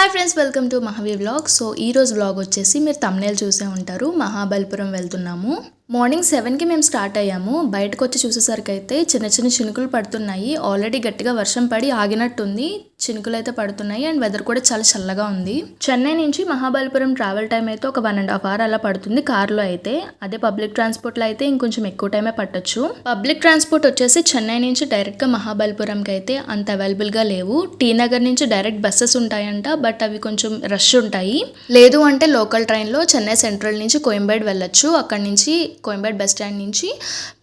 Hi friends welcome to Mahaveer blog so ఈ రోజు blog వచ్చేసి మీరు తమ్నేల్ చూసే ఉంటారు. మహాబలిపురం వెళ్తున్నాము. మార్నింగ్ సెవెన్కి మేము స్టార్ట్ అయ్యాము. బయటకు వచ్చి చూసేసరికి అయితే చిన్న చిన్న చినుకులు పడుతున్నాయి. ఆల్రెడీ గట్టిగా వర్షం పడి ఆగినట్టుంది. చినుకులు అయితే పడుతున్నాయి. అండ్ వెదర్ కూడా చాలా చల్లగా ఉంది. చెన్నై నుంచి మహాబలిపురం ట్రావెల్ టైం అయితే ఒక వన్ అండ్ హాఫ్ అవర్ అలా పడుతుంది కార్లో అయితే. అదే పబ్లిక్ ట్రాన్స్పోర్ట్లో అయితే ఇంకొంచెం ఎక్కువ టైమే పట్టొచ్చు. పబ్లిక్ ట్రాన్స్పోర్ట్ వచ్చేసి చెన్నై నుంచి డైరెక్ట్గా మహాబలిపురంకి అయితే అంత అవైలబుల్గా లేవు. టీ నగర్ నుంచి డైరెక్ట్ బస్సెస్ ఉంటాయంట. బట్ అవి కొంచెం రష్ ఉంటాయి. లేదు అంటే లోకల్ ట్రైన్లో చెన్నై సెంట్రల్ నుంచి కోయంబేడ్ వెళ్ళొచ్చు. అక్కడి నుంచి కోయంబేడ్ బస్ స్టాండ్ నుంచి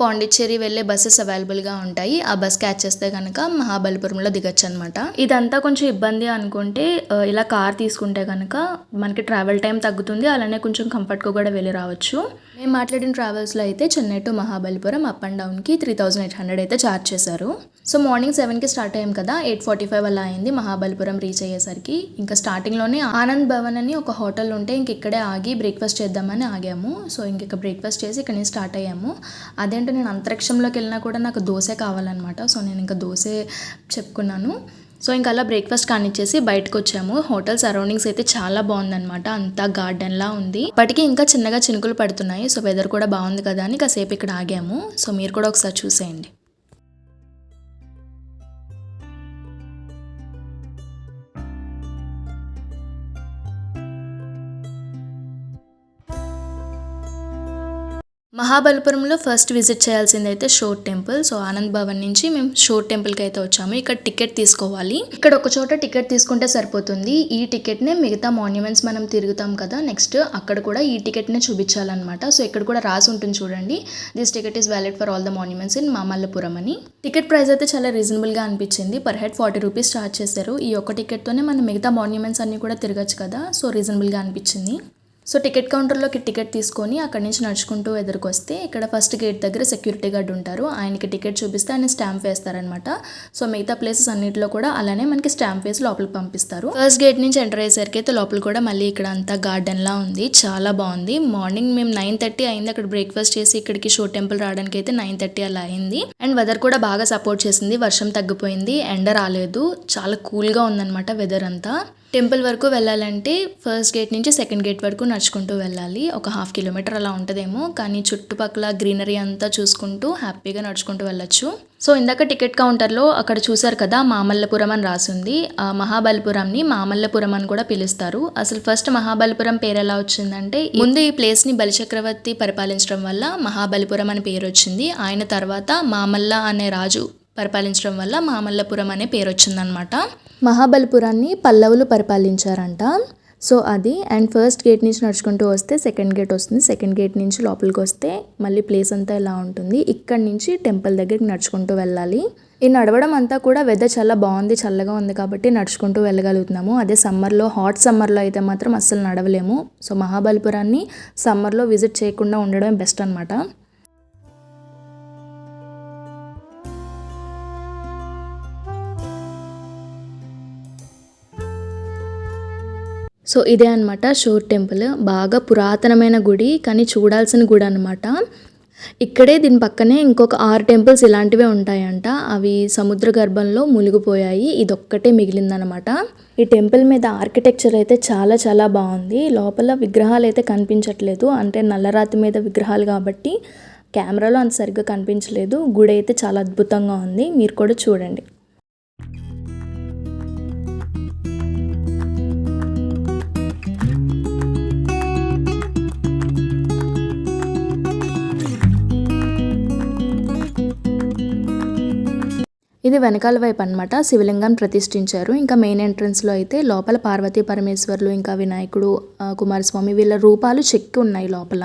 పాండిచ్చేరి వెళ్ళే బస్సెస్ అవైలబుల్గా ఉంటాయి. ఆ బస్ క్యాచ్ చేస్తే కనుక మహాబలిపురంలో దిగచ్చు అనమాట ఇదంతా కొంచెం ఇబ్బంది అనుకుంటే ఇలా కార్ తీసుకుంటే కనుక మనకి ట్రావెల్ టైం తగ్గుతుంది. అలానే కొంచెం కంఫర్ట్గా కూడా వెళ్ళి రావచ్చు. మేము మాట్లాడిన ట్రావెల్స్లో అయితే Chennai to Mahabalipuram up and డౌన్కి three thousand eight hundred అయితే ఛార్జ్ చేశారు. సో మార్నింగ్ సెవెన్కి స్టార్ట్ అయ్యాం కదా ఎయిట్ ఫార్టీ ఫైవ్ అలా అయింది మహాబలిపురం రీచ్ అయ్యేసరికి. ఇంకా స్టార్టింగ్లోనే ఆనంద్ భవన్ అని ఒక హోటల్ ఉంటే ఇంక ఇక్కడే ఆగి బ్రేక్ఫాస్ట్ చేద్దామని ఆగాము. సో ఇంక ఇక్కడ బ్రేక్ఫాస్ట్ చేసి ఇక్కడ నేను స్టార్ట్ అయ్యాము. అదేంటో నేను అంతరిక్షంలోకి వెళ్ళినా కూడా నాకు దోశ కావాలన్నమాట. సో నేను ఇంకా దోశ చెప్పుకున్నాను. సో ఇంకా అలా బ్రేక్ఫాస్ట్ కానిచ్చేసి బయటకు వచ్చాము హోటల్ సరౌండింగ్స్ అయితే చాలా బాగుందన్నమాట. అంతా గార్డెన్ లా ఉంది. ఇప్పటికీ ఇంకా చిన్నగా చినుకులు పడుతున్నాయి. సో వెదర్ కూడా బాగుంది కదా అని కాసేపు ఇక్కడ ఆగాము. సో మీరు కూడా ఒకసారి చూసేయండి. మహాబలిపురంలో ఫస్ట్ విజిట్ చేయాల్సింది అయితే shore temple. So Anand Bhavan నుంచి మేము షోర్ టెంపుల్కి అయితే వచ్చాము. ఇక్కడ టికెట్ తీసుకోవాలి. ఇక్కడ ఒక చోట టికెట్ తీసుకుంటే సరిపోతుంది. ఈ టికెట్నే మిగతా మాన్యుమెంట్స్ మనం తిరుగుతాం కదా నెక్స్ట్ అక్కడ కూడా ఈ టికెట్నే చూపించాలన్నమాట. సో ఇక్కడ కూడా రాసి ఉంటుంది చూడండి. This ticket is valid for all the monuments in Mamallapuram అని. టికెట్ ప్రైస్ అయితే చాలా రీజనబుల్గా అనిపించింది. Per head forty rupees charge చేశారు. ఈ ఒక్క టికెట్తోనే మనం మిగతా మాన్యుమెంట్స్ అన్ని కూడా తిరగచ్చు కదా సో రీజనబుల్గా అనిపించింది. సో టికెట్ కౌంటర్లోకి టికెట్ తీసుకొని అక్కడి నుంచి నడుచుకుంటూ ఎదురుకొస్తే ఇక్కడ ఫస్ట్ గేట్ దగ్గర సెక్యూరిటీ గార్డ్ ఉంటారు. ఆయనకి టికెట్ చూపిస్తే ఆయన స్టాంప్ వేస్తారనమాట సో మిగతా ప్లేసెస్ అన్నిటిలో కూడా అలానే మనకి స్టాంప్ వేసి లోపలికి పంపిస్తారు. ఫస్ట్ గేట్ నుంచి ఎంటర్ అయ్యేసరికి అయితే లోపల కూడా మళ్ళీ ఇక్కడ అంతా గార్డెన్ లా ఉంది. చాలా బాగుంది. మార్నింగ్ మేము నైన్ థర్టీ అయింది. అక్కడ బ్రేక్ఫాస్ట్ చేసి ఇక్కడికి షో టెంపుల్ రావడానికి అయితే నైన్ థర్టీ అలా అయింది. అండ్ వెదర్ కూడా బాగా సపోర్ట్ చేసింది. వర్షం తగ్గిపోయింది. ఎండ రాలేదు. చాలా కూల్గా ఉందన్నమాట వెదర్ అంతా. టెంపుల్ వరకు వెళ్ళాలంటే ఫస్ట్ గేట్ నుంచి సెకండ్ గేట్ వరకు నడుచుకుంటూ వెళ్ళాలి. ఒక హాఫ్ కిలోమీటర్ అలా ఉంటుందేమో కానీ చుట్టుపక్కల గ్రీనరీ అంతా చూసుకుంటూ హ్యాపీగా నడుచుకుంటూ వెళ్ళొచ్చు. సో ఇందాక టికెట్ కౌంటర్లో అక్కడ చూశారు కదా మామల్లపురం అని రాసింది. ఆ మహాబలిపురంని మామల్లపురం అని కూడా పిలుస్తారు. అసలు ఫస్ట్ మహాబలిపురం పేరు ఎలా వచ్చిందంటే ముందు ఈ ప్లేస్ని బలిచక్రవర్తి పరిపాలించడం వల్ల మహాబలిపురం అని పేరు వచ్చింది. ఆయన తర్వాత మామల్ల అనే రాజు పరిపాలించడం వల్ల మామల్లపురం అనే పేరు వచ్చిందనమాట మహాబలిపురాన్ని పల్లవులు పరిపాలించారంట. సో అది అండ్ ఫస్ట్ గేట్ నుంచి నడుచుకుంటూ వస్తే సెకండ్ గేట్ వస్తుంది. సెకండ్ గేట్ నుంచి లోపలికి వస్తే మళ్ళీ ప్లేస్ అంతా ఇలా ఉంటుంది. ఇక్కడ నుంచి టెంపుల్ దగ్గరికి నడుచుకుంటూ వెళ్ళాలి. ఈ నడవడం అంతా కూడా వెదర్ చాలా బాగుంది చల్లగా ఉంది కాబట్టి నడుచుకుంటూ వెళ్ళగలుగుతున్నాము. అదే సమ్మర్లో హాట్ సమ్మర్లో అయితే మాత్రం అస్సలు నడవలేము. సో మహాబలిపురాన్ని సమ్మర్లో విజిట్ చేయకుండా ఉండడమే బెస్ట్ అనమాట సో ఇదే అనమాట షోర్ టెంపుల్. బాగా పురాతనమైన గుడి కానీ చూడాల్సిన గుడి అనమాట ఇక్కడే దీని పక్కనే ఇంకొక ఆరు టెంపుల్స్ ఇలాంటివే ఉంటాయంట. అవి సముద్ర గర్భంలో మునిగిపోయాయి. ఇదొక్కటే మిగిలిందనమాట ఈ టెంపుల్ మీద ఆర్కిటెక్చర్ అయితే చాలా చాలా బాగుంది. లోపల విగ్రహాలు అయితే కనిపించట్లేదు. అంటే నల్లరాతి మీద విగ్రహాలు కాబట్టి కెమెరాలో అంత సరిగ్గా కనిపించలేదు. గుడి అయితే చాలా అద్భుతంగా ఉంది. మీరు కూడా చూడండి. ఇది వెనకాల వైపు అనమాట శివలింగం ప్రతిష్ఠించారు. ఇంకా మెయిన్ ఎంట్రన్స్లో అయితే లోపల పార్వతీ పరమేశ్వర్లు ఇంకా వినాయకుడు ఆ, కుమారస్వామి వీళ్ళ రూపాలు చెక్కి ఉన్నాయి లోపల.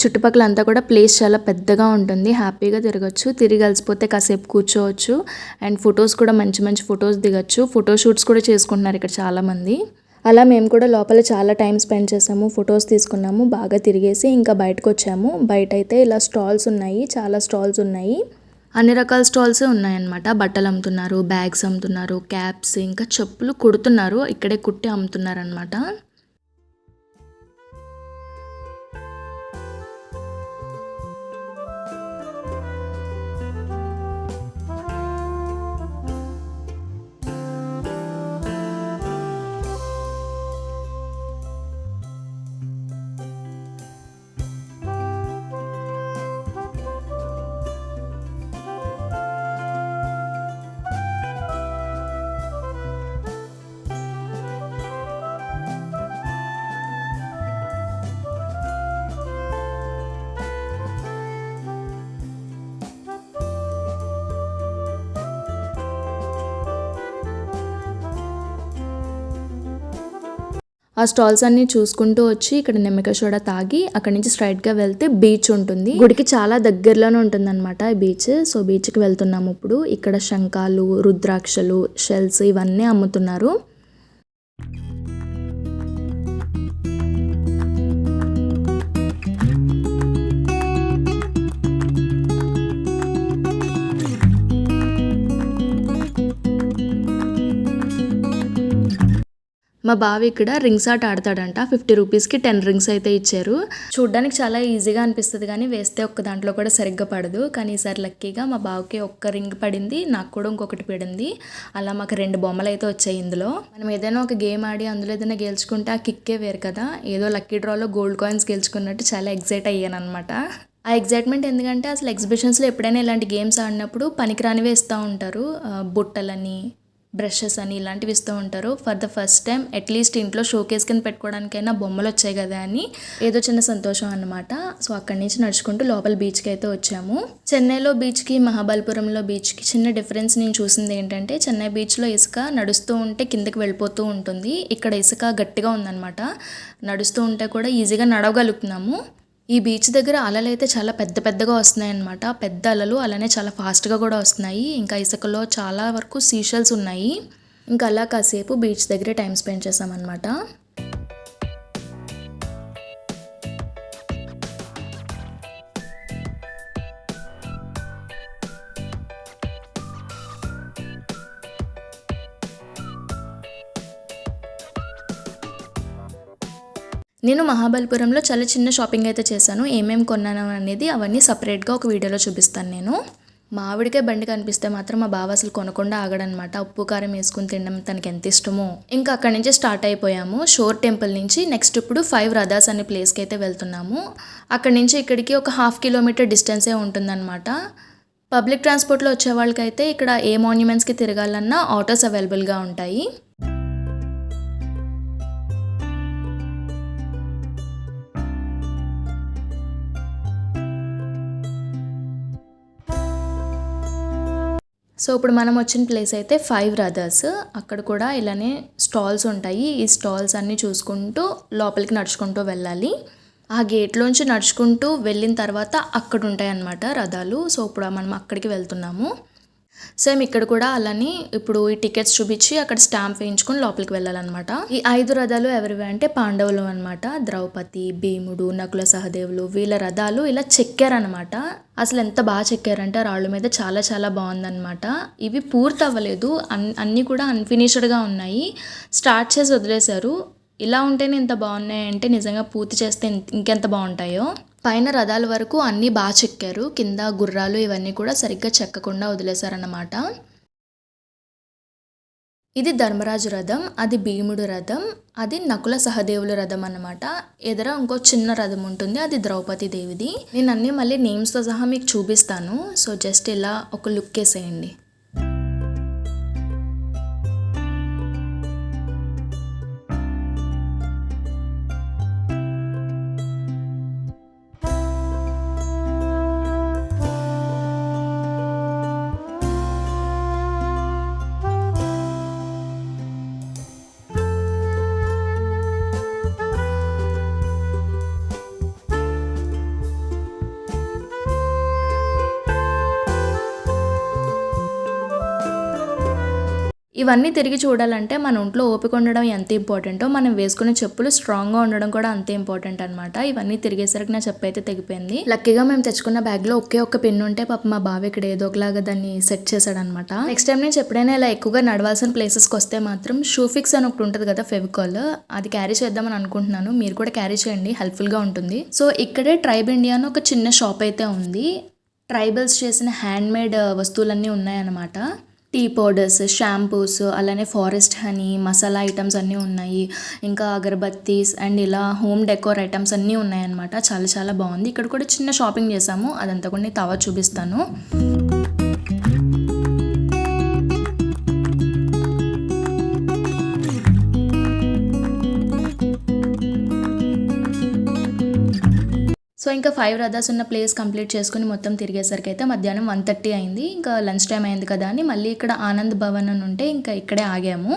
చుట్టుపక్కల అంతా కూడా ప్లేస్ చాలా పెద్దగా ఉంటుంది. హ్యాపీగా తిరగచ్చు. తిరిగి కలిసిపోతే కాసేపు కూర్చోవచ్చు. అండ్ ఫొటోస్ కూడా మంచి మంచి ఫొటోస్ దిగచ్చు. ఫోటో షూట్స్ కూడా చేసుకుంటున్నారు ఇక్కడ చాలామంది. అలా మేము కూడా లోపల చాలా టైం స్పెండ్ చేసాము. ఫొటోస్ తీసుకున్నాము. బాగా తిరిగేసి ఇంకా బయటకు వచ్చాము బయట అయితే ఇలా స్టాల్స్ ఉన్నాయి. చాలా స్టాల్స్ ఉన్నాయి. అన్ని రకాల స్టాల్స్ ఉన్నాయన్నమాట. బట్టలు అమ్ముతున్నారు బ్యాగ్స్ అమ్ముతున్నారు క్యాప్స్ ఇంకా చెప్పులు కుడుతున్నారు. ఇక్కడే కుట్టి అమ్ముతున్నారు ఆ స్టాల్స్ అన్ని చూసుకుంటూ వచ్చి ఇక్కడ నిమ్మకాయ సోడా తాగి అక్కడ నుంచి స్ట్రైట్గా వెళ్తే బీచ్ ఉంటుంది. గుడికి చాలా దగ్గరలోనే ఉంటుంది అనమాట ఈ బీచ్ సో బీచ్కి వెళ్తున్నాము ఇప్పుడు. ఇక్కడ శంఖాలు రుద్రాక్షలు షెల్స్ ఇవన్నీ అమ్ముతున్నారు. మా బావ ఇక్కడ రింగ్స్ ఆట ఆడతాడంట. ఫిఫ్టీ రూపీస్కి టెన్ రింగ్స్ అయితే ఇచ్చారు. చూడ్డానికి చాలా ఈజీగా అనిపిస్తుంది కానీ వేస్తే ఒక్క దాంట్లో కూడా సరిగ్గా పడదు. కానీ ఈసారి లక్కీగా మా బావకి ఒక్క రింగ్ పడింది నాకు కూడా ఇంకొకటి పడింది. అలా మాకు రెండు బొమ్మలు అయితే వచ్చాయి ఇందులో. మనం ఏదైనా ఒక గేమ్ ఆడి అందులో ఏదైనా గెలుచుకుంటే ఆ కిక్కే వేరు కదా. ఏదో లక్కీ డ్రాలో గోల్డ్ కాయిన్స్ గెలుచుకున్నట్టు చాలా ఎగ్జైట్ అయ్యాను అనమాట ఆ ఎగ్జైట్మెంట్ ఎందుకంటే అసలు ఎగ్జిబిషన్స్లో ఎప్పుడైనా ఇలాంటి గేమ్స్ ఆడినప్పుడు పనికిరానివే ఇస్తూ ఉంటారు. బుట్టలని బ్రషెస్ అని ఇలాంటివి ఇస్తూ ఉంటారు. For the first time at least ఇంట్లో షోకేస్ కింద పెట్టుకోవడానికైనా బొమ్మలు వచ్చాయి కదా అని ఏదో చిన్న సంతోషం అన్నమాట. సో అక్కడి నుంచి నడుచుకుంటూ లోపల బీచ్కి అయితే వచ్చాము. చెన్నైలో బీచ్కి మహాబలిపురంలో బీచ్కి చిన్న డిఫరెన్స్ నేను చూసింది ఏంటంటే చెన్నై బీచ్లో ఇసుక నడుస్తూ ఉంటే కిందకి వెళ్ళిపోతూ ఉంటుంది. ఇక్కడ ఇసుక గట్టిగా ఉందన్నమాట. నడుస్తూ ఉంటే కూడా ఈజీగా నడవగలుగుతున్నాము. ఈ బీచ్ దగ్గర అలలు అయితే చాలా పెద్ద పెద్దగా వస్తున్నాయి అనమాట పెద్ద అలలు అలానే చాలా ఫాస్ట్గా కూడా వస్తున్నాయి. ఇంకా ఇసుకలో చాలా వరకు సీషల్స్ ఉన్నాయి. ఇంకా అలా కాసేపు బీచ్ దగ్గరే టైం స్పెండ్ చేసామన్నమాట నేను మహాబలిపురంలో చాలా చిన్న షాపింగ్ అయితే చేశాను. ఏమేమి కొన్నాను అనేది అవన్నీ సపరేట్గా ఒక వీడియోలో చూపిస్తాను నేను. మామిడికాయ బండి కనిపిస్తే మాత్రం మా బావ అసలు కొనకుండా ఆగడనమాట. ఉప్పు కారం వేసుకుని తినడం తనకి ఎంత ఇష్టమో. ఇంకా అక్కడి నుంచి స్టార్ట్ అయిపోయాము. షోర్ టెంపుల్ నుంచి నెక్స్ట్ ఇప్పుడు ఫైవ్ రథాస్ అనే ప్లేస్కి అయితే వెళ్తున్నాము. అక్కడి నుంచి ఇక్కడికి ఒక హాఫ్ కిలోమీటర్ డిస్టెన్సే ఉంటుందన్నమాట. పబ్లిక్ ట్రాన్స్పోర్ట్లో వచ్చే వాళ్ళకైతే ఇక్కడ ఏ మాన్యుమెంట్స్కి తిరగాలన్నా ఆటోస్ అవైలబుల్గా ఉంటాయి. సో ఇప్పుడు మనం వచ్చిన ప్లేస్ అయితే ఫైవ్ రదర్స్ అక్కడ కూడా ఇలానే స్టాల్స్ ఉంటాయి. ఈ స్టాల్స్ అన్నీ చూసుకుంటూ లోపలికి నడుచుకుంటూ వెళ్ళాలి. ఆ గేట్లోంచి నడుచుకుంటూ వెళ్ళిన తర్వాత అక్కడ ఉంటాయి అన్నమాట రథాలు. సో ఇప్పుడు మనం అక్కడికి వెళ్తున్నాము. సేమ్ ఇక్కడ కూడా అలానే ఇప్పుడు ఈ టికెట్స్ చూపించి అక్కడ స్టాంప్ వేయించుకొని లోపలికి వెళ్ళాలన్నమాట. ఈ ఐదు రథాలు ఎవరివి అంటే పాండవులు అనమాట ద్రౌపది భీముడు నకుల సహదేవులు వీళ్ళ రథాలు ఇలా చెక్కారనమాట అసలు ఎంత బాగా చెక్కారంటే ఆ రాళ్ళ మీద చాలా చాలా బాగుందన్నమాట. ఇవి పూర్తి అవ్వలేదు అన్ అన్నీ కూడా అన్ఫినిష్డ్గా ఉన్నాయి. స్టార్ట్ చేసి వదిలేశారు. ఇలా ఉంటేనే ఇంత బాగున్నాయంటే నిజంగా పూర్తి చేస్తే ఇంకెంత బాగుంటాయో? పైన రథాల వరకు అన్నీ బాగా చెక్కారు. కింద గుర్రాలు ఇవన్నీ కూడా సరిగ్గా చెక్కకుండా వదిలేశారన్నమాట. ఇది ధర్మరాజు రథం అది భీముడు రథం అది నకుల సహదేవుల రథం అన్నమాట ఎదుర ఇంకో చిన్న రథం ఉంటుంది అది ద్రౌపది దేవిది. నేను అన్నీ మళ్ళీ నేమ్స్తో సహా మీకు చూపిస్తాను. సో జస్ట్ ఇలా ఒక లుక్ వేసేయండి. ఇవన్నీ తిరిగి చూడాలంటే మన ఒంట్లో ఓపిక ఉండడం ఎంత ఇంపార్టెంటో మనం వేసుకునే చెప్పులు స్ట్రాంగ్గా ఉండడం కూడా అంతే ఇంపార్టెంట్ అనమాట ఇవన్నీ తిరిగేసరికి నా చెప్పు అయితే తెగిపోయింది. లక్కీగా మేము తెచ్చుకున్న బ్యాగ్లో ఒకే ఒక్క పిన్ ఉంటే పాప మా బావ ఇక్కడ ఏదో ఒకలాగా దాన్ని సెట్ చేశాడనమాట నెక్స్ట్ టైం నేను ఎప్పుడైనా ఇలా ఎక్కువగా నడవాల్సిన ప్లేసెస్కి వస్తే మాత్రం షూ ఫిక్స్ అని ఒకటి ఉంటుంది కదా ఫెవికాల్ అది క్యారీ చేద్దామని అనుకుంటున్నాను. మీరు కూడా క్యారీ చేయండి హెల్ప్ఫుల్గా ఉంటుంది. సో ఇక్కడే ట్రైబ్ ఇండియా అని ఒక చిన్న షాప్ అయితే ఉంది. ట్రైబల్స్ చేసిన హ్యాండ్ మేడ్ వస్తువులన్నీ ఉన్నాయన్నమాట. టీ పౌడర్స్ షాంపూస్ అలానే ఫారెస్ట్ హనీ మసాలా ఐటమ్స్ అన్నీ ఉన్నాయి. ఇంకా అగరబత్తీస్ అండ్ ఇలా హోమ్ డెకోర్ ఐటమ్స్ అన్నీ ఉన్నాయన్నమాట. చాలా చాలా బాగుంది. ఇక్కడ కూడా చిన్న షాపింగ్ చేసాము అదంతా కూడా నేను తవా చూపిస్తాను. సో ఇంకా ఫైవ్ రథాస్ ఉన్న ప్లేస్ కంప్లీట్ చేసుకుని మొత్తం తిరిగేసరికి అయితే మధ్యాహ్నం వన్ థర్టీ అయింది. ఇంకా లంచ్ టైం అయింది కదా అని మళ్ళీ ఇక్కడ ఆనంద్ భవన్ అని ఉంటే ఇంకా ఇక్కడే ఆగాము.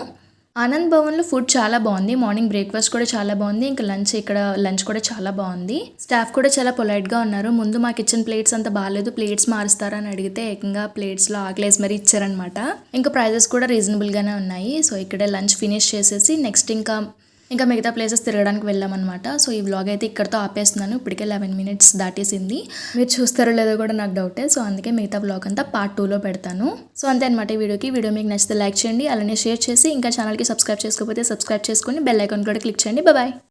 ఆనంద్ భవన్లో ఫుడ్ చాలా బాగుంది. మార్నింగ్ బ్రేక్ఫాస్ట్ కూడా చాలా బాగుంది. ఇంకా లంచ్ ఇక్కడ లంచ్ కూడా చాలా బాగుంది. స్టాఫ్ కూడా చాలా పొలైట్గా ఉన్నారు. ముందు మాకు ఇచ్చిన ప్లేట్స్ అంత బాగాలేదు. ప్లేట్స్ మారుస్తారని అడిగితే ఏకంగా ప్లేట్స్లో ఆకలేసి మరీ ఇచ్చారనమాట ఇంకా ప్రైజెస్ కూడా రీజనబుల్గానే ఉన్నాయి. సో ఇక్కడే లంచ్ ఫినిష్ చేసేసి నెక్స్ట్ ఇంకా ఇంకా మిగతా ప్లేసెస్ తిరగడానికి వెళ్ళామన్నమాట. సో ఈ వ్లాగ్ అయితే ఇక్కడతో ఆపేస్తున్నాను. ఇప్పటికే లెవెన్ మినిట్స్ దాటేసింది. మీరు చూస్తారో లేదో కూడా నాకు డౌటే సో అందుకే మిగతా వ్లాగ్ అంతా పార్ట్ టూలో పెడతాను. సో అంతే అనమాట ఈ వీడియోకి. వీడియో మీకు నచ్చితే లైక్ చేయండి. అలానే షేర్ చేసి ఇంకా ఛానల్కి సబ్స్క్రైబ్ చేసుకోకపోతే సబ్స్క్రైబ్ చేసుకొని బెల్ ఐకాన్ కూడా క్లిక్ చేయండి. బాయ్